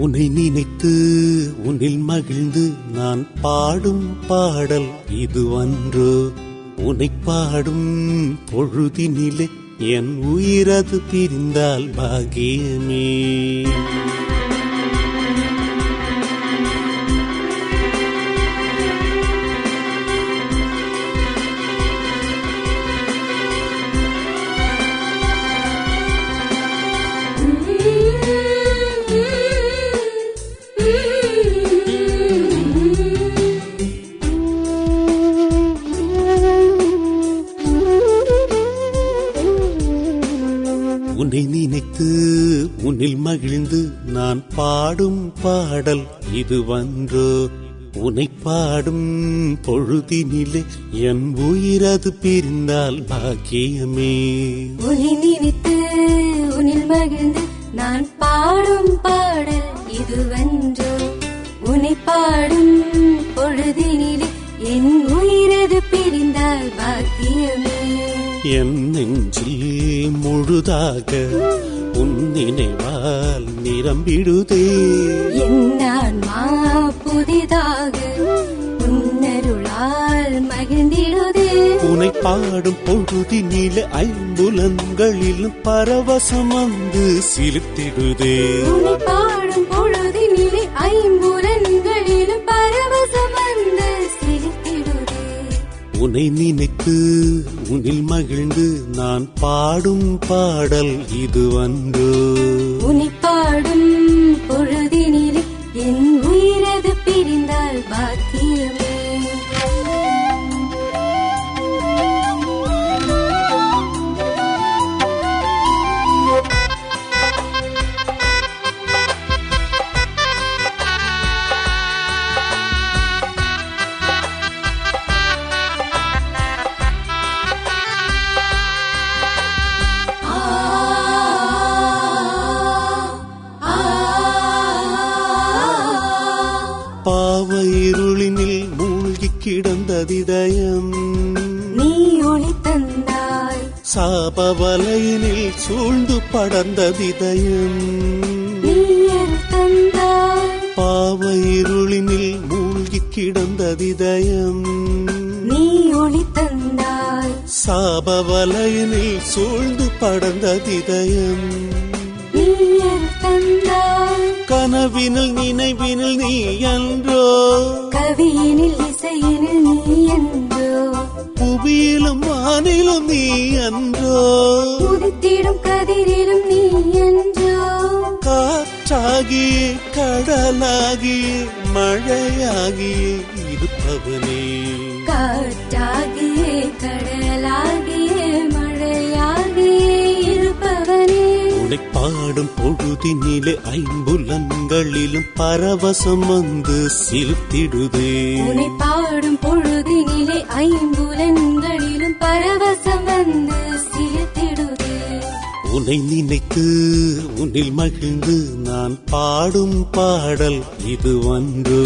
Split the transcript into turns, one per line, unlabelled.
உன்னை நினைத்து உன்னில் மகிழ்ந்து நான் பாடும் பாடல் இதுவன்றோ. உன்னை பாடும் பொழுதினிலே என் உயிரது பிரிந்தால் பாகியமே உன்னை நினைத்து உன்னில் மகிழ்ந்து நான் பாடும் பாடல் இது இதுவன்றோ. உனை பாடும் பொழுதினிலே என் உயிரது பிரிந்தால் பாக்கியமே.
உன்னை நினைத்து உன்னில் மகிழ்ந்து நான் பாடும் பாடல் இது இதுவன்றோ. உனை பாடும் பொழுதினிலே என்
என் நெஞ்சில் முழுதாக உன் நினைவால் நிரம்பிடுதே.
என் ஆன்மா புதிதாக உன்னருளால் மகிழ்ந்திடுதே.
உனை பாடும் பொழுதினிலே ஐம்புலன்களிலும் பரவசம் வந்து சிலிர்த்திடுதே.
உன்னை பாடும்
உன்னை நினைத்து உன்னில் மகிழ்ந்து நான் பாடும் பாடல் இது வந்து.
உன்னை பாடும்
கிடந்ததிதயம்
நீ ஒளி தந்தாய்
சாப வலையினில் சூழ்ந்து படர்ந்ததிதயம்
நீ அருள் தந்தாய்.
பாவ இருளினில் மூழ்கி கிடந்ததிதயம்
நீ ஒளி தந்தாய்
சாப வலையினில் சூழ்ந்து
நீ அருள் தந்தாய்.
கனவினில் நினைவினில் நீ அன்றோ.
கவியினில் இசையினில் நீ என்றோ
புவியிலும் வானிலும் நீ அன்றோ.
உதித்திடும் கதிரிலும் நீ என்றோ
காற்றாகியே கடலாகியே மழையாகியே இருப்பவனே.
காற்றாகியே கடலாகியே
பாடும் பொழுதினிலே ஐம்புலன்களிலும் பரவசம் வந்து சிலுத்திடுதே
உன்னை பாடும் பொழுதினிலே ஐம்புலன்களிலும் பரவசம் வந்து சிரித்திடுதே.
உன்னை நினைத்து உன்னில் மகிழ்ந்து நான் பாடும் பாடல் இதுவன்றோ